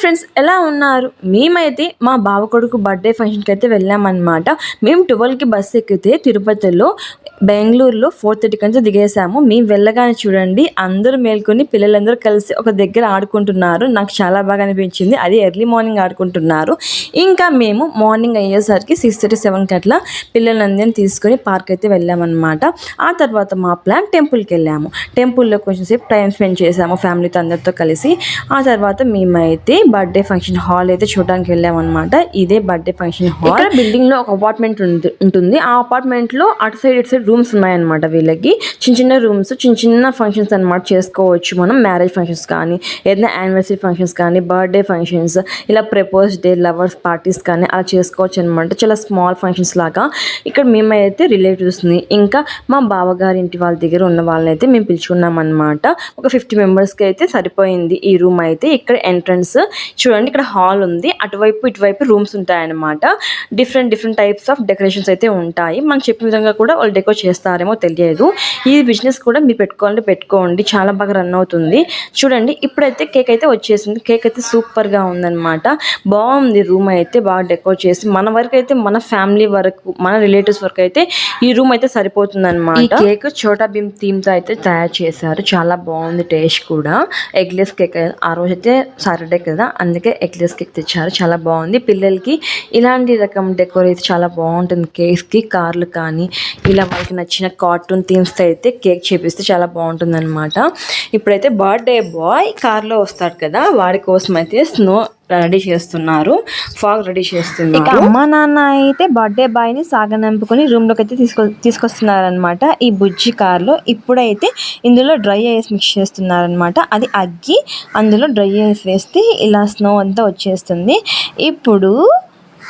Friends ఎలా ఉన్నారు? మేమైతే మా బావ కొడుకు బర్త్డే ఫంక్షన్కి అయితే వెళ్ళామన్నమాట. మేము ట్వెల్వ్కి బస్సు ఎక్కితే తిరుపతిలో బెంగళూరులో ఫోర్ థర్టీకి నుంచి దిగేసాము మేము వెళ్ళగానే చూడండి అందరూ మేల్కొని పిల్లలందరూ కలిసి ఒక దగ్గర ఆడుకుంటున్నారు. నాకు చాలా బాగా అనిపించింది. అది ఎర్లీ మార్నింగ్ ఆడుకుంటున్నారు. ఇంకా మేము మార్నింగ్ అయ్యేసరికి సిక్స్ థర్టీ సెవెన్కి అట్లా పిల్లలందరినీ తీసుకొని పార్క్ అయితే వెళ్ళామన్నమాట. ఆ తర్వాత మా ప్లాన్ టెంపుల్కి వెళ్ళాము. టెంపుల్లో కొంచెం సేపు టైం స్పెండ్ చేసాము ఫ్యామిలీతో అందరితో కలిసి. ఆ తర్వాత మేమైతే బర్త్డే ఫంక్షన్ హాల్ అయితే చూడడానికి వెళ్ళామన్నమాట. ఇదే బర్త్డే ఫంక్షన్ హాల్. బిల్డింగ్లో బిల్డింగ్లో ఒక అపార్ట్మెంట్ ఉంటుంది. ఆ అపార్ట్మెంట్లో అటు సైడ్ ఇటు సైడ్ రూమ్స్ ఉన్నాయన్నమాట వీళ్ళకి. చిన్న చిన్న రూమ్స్ చిన్న చిన్న ఫంక్షన్స్ అన్నమాట చేసుకోవచ్చు మనం. మ్యారేజ్ ఫంక్షన్స్ కానీ ఏదైనా యానివర్సరీ ఫంక్షన్స్ కానీ బర్త్డే ఫంక్షన్స్ ఇలా ప్రపోజ్ డే లవర్స్ పార్టీస్ కానీ అలా చేసుకోవచ్చు అనమాట చాలా స్మాల్ ఫంక్షన్స్ లాగా. ఇక్కడ మేమైతే రిలేటివ్స్ని ఇంకా మా బావగారి ఇంటి వాళ్ళ దగ్గర ఉన్న వాళ్ళని అయితే మేము పిలుచుకున్నాం అనమాట ఒక ఫిఫ్టీ మెంబర్స్కి అయితే సరిపోయింది ఈ రూమ్ అయితే. ఇక్కడ ఎంట్రన్స్ చూడండి ఇక్కడ హాల్ ఉంది. అటువైపు ఇటువైపు రూమ్స్ ఉంటాయన్నమాట. Different different types of decorations అయితే ఉంటాయి. మనం చెప్పిన విధంగా కూడా వాళ్ళు డెకరేషన్ చేస్తారేమో తెలియదు. ఈ బిజినెస్ కూడా మీరు పెట్టుకోవాలంటే పెట్టుకోండి. చాలా బాగా రన్ అవుతుంది. చూడండి ఇప్పుడైతే కేక్ అయితే వచ్చేసింది. కేక్ అయితే సూపర్గా ఉందన్నమాట. బాగుంది రూమ్ అయితే బాగా డెకరేట్ చేసి. మన వరకు అయితే మన ఫ్యామిలీ వరకు మన రిలేటివ్స్ వరకు అయితే ఈ రూమ్ అయితే సరిపోతుందన్నమాట. ఈ కేక్ చోటా భీమ్ థీమ్తో అయితే తయారు చేశారు. చాలా బాగుంది టేస్ట్ కూడా. ఎగ్లెస్ కేక్ ఆ రోజు అయితే సాటర్డే కదా అందుకే ఎగ్లెస్ కేక్ తెచ్చారు. చాలా బాగుంది. పిల్లలకి ఇలాంటి రకం డెకోర్ చాలా బాగుంటుంది. కేక్స్కి కార్లు కానీ ఇలా వాళ్ళకి నచ్చిన కార్టూన్ థీమ్స్ అయితే కేక్ చేపిస్తే చాలా బాగుంటుంది అనమాట ఇప్పుడైతే బర్త్డే బాయ్ కార్లో వస్తాడు కదా వాడి కోసం అయితే స్నో రెడీ చేస్తున్నారు ఫాగ్ రెడీ చేస్తున్నారు. ఇక అమ్మ నాన్న అయితే బర్త్డే బాయ్ని సాగనంపుకొని రూమ్లోకి అయితే తీసుకొ తీసుకొస్తున్నారనమాట ఈ బుజ్జి కార్లో ఇప్పుడైతే ఇందులో డ్రై ఐస్ మిక్స్ చేస్తున్నారనమాట అది అగ్గి అందులో డ్రై ఐస్ వేస్తే ఇలా స్నో అంతా వచ్చేస్తుంది. ఇప్పుడు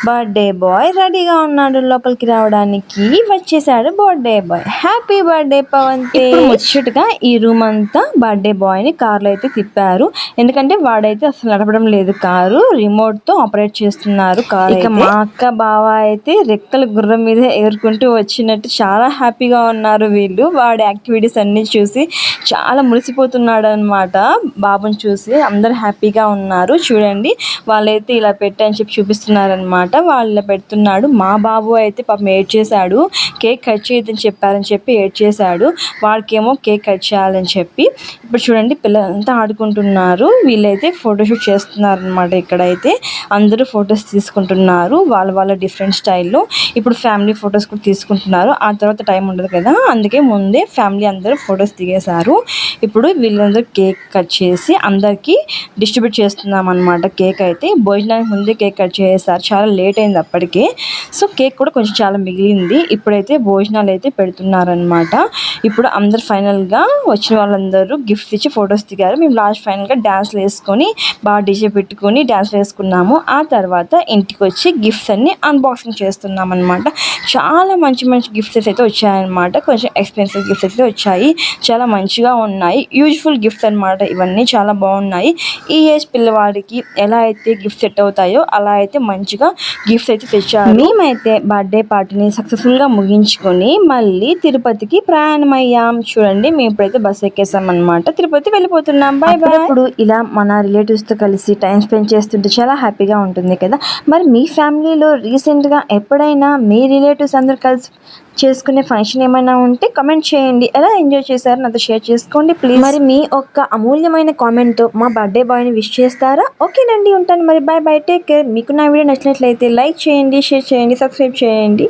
బర్త్డే బాయ్ రెడీగా ఉన్నాడు లోపలికి రావడానికి. వచ్చేసాడు birthday boy. Happy birthday Pavan ముచ్చటగా ఈ రూమ్ అంతా బర్త్డే బాయ్ని కార్లో అయితే తిప్పారు. ఎందుకంటే వాడైతే అసలు నడపడం లేదు కారు. రిమోట్తో ఆపరేట్ చేస్తున్నారు కార్ ఇక మా అక్క బావ అయితే రెక్కల గుర్రం మీద ఎగురుకుంటూ వచ్చినట్టు చాలా హ్యాపీగా ఉన్నారు వీళ్ళు. వాడి యాక్టివిటీస్ అన్ని చూసి చాలా మురిసిపోతున్నాడు అనమాట బాబుని చూసి అందరు హ్యాపీగా ఉన్నారు. చూడండి వాళ్ళైతే ఇలా పెట్టని చెప్పి చూపిస్తున్నారు అనమాట. వాళ్ళ పెడుతున్నాడు. మా బాబు అయితే పాపం ఏడ్ చేశాడు కేక్ కట్ చేయొద్దని చెప్పారని చెప్పి ఏడ్ చేశాడు వాడికేమో కేక్ కట్ చేయాలని చెప్పి. ఇప్పుడు చూడండి పిల్లలంతా ఆడుకుంటున్నారు. వీళ్ళైతే ఫోటోషూట్ చేస్తున్నారు అనమాట ఇక్కడైతే. అందరూ ఫొటోస్ తీసుకుంటున్నారు. వాళ్ళ వాళ్ళ డిఫరెంట్ స్టైల్లో. ఇప్పుడు ఫ్యామిలీ ఫొటోస్ కూడా తీసుకుంటున్నారు. ఆ తర్వాత టైం ఉండదు కదా. అందుకే ముందే ఫ్యామిలీ అందరూ ఫొటోస్ దిగేశారు. ఇప్పుడు వీళ్ళందరూ కేక్ కట్ చేసి అందరికీ డిస్ట్రిబ్యూట్ చేస్తున్నాం అనమాట కేక్ అయితే. భోజనానికి ముందే కేక్ కట్ చేసేసారు. చాలా లేట్ అయింది అప్పటికే. సో కేక్ కూడా కొంచెం చాలా మిగిలింది. ఇప్పుడైతే భోజనాలు అయితే పెడుతున్నారనమాట ఇప్పుడు అందరు ఫైనల్గా వచ్చిన వాళ్ళందరూ గిఫ్ట్స్ ఇచ్చి ఫొటోస్ దిగారు. మేము లాస్ట్ ఫైనల్గా డ్యాన్స్లు వేసుకొని బాగా డీజే పెట్టుకొని డ్యాన్స్ వేసుకున్నాము. ఆ తర్వాత ఇంటికి వచ్చి గిఫ్ట్స్ అన్ని అన్బాక్సింగ్ చేస్తున్నాం అనమాట చాలా మంచి మంచి గిఫ్ట్స్ అయితే వచ్చాయన్నమాట. కొంచెం ఎక్స్పెన్సివ్ గిఫ్ట్స్ అయితే వచ్చాయి. చాలా మంచిగా ఉన్నాయి. యూజ్ఫుల్ గిఫ్ట్స్ అనమాట ఇవన్నీ చాలా బాగున్నాయి. ఈ ఏజ్ పిల్లవాడికి ఎలా అయితే గిఫ్ట్ సెట్ అవుతాయో అలా అయితే మంచిగా గిఫ్ట్స్ అయితే తెచ్చారు. మేమైతే బర్త్డే పార్టీని సక్సెస్ఫుల్గా ముగించుకొని మళ్ళీ తిరుపతికి ప్రయాణం అయ్యాం చూడండి మేము ఇప్పుడైతే బస్ ఎక్కేసాం అనమాట తిరుపతి వెళ్ళిపోతున్నాం. బాయ్ బాయ్ ఇప్పుడు ఇలా మన రిలేటివ్స్తో కలిసి టైం స్పెండ్ చేస్తుంటే చాలా హ్యాపీగా ఉంటుంది కదా. మరి మీ ఫ్యామిలీలో రీసెంట్గా ఎప్పుడైనా మీ రిలేటివ్స్ అందరూ కలిసి చేసుకునే ఫంక్షన్ ఏమైనా ఉంటే కమెంట్ చేయండి. ఎలా ఎంజాయ్ చేశారో నాతో షేర్ చేసుకోండి ప్లీజ్. మరి మీ ఒక్క అమూల్యమైన కామెంట్తో మా బర్త్డే బాయ్ని విష్ చేస్తారా? ఓకేనండి ఉంటాను. మరి బాయ్ బాయ్ టేక్ కేర్. మీకు నా వీడియో నచ్చినట్లయితే లైక్ చేయండి షేర్ చేయండి సబ్స్క్రైబ్ చేయండి.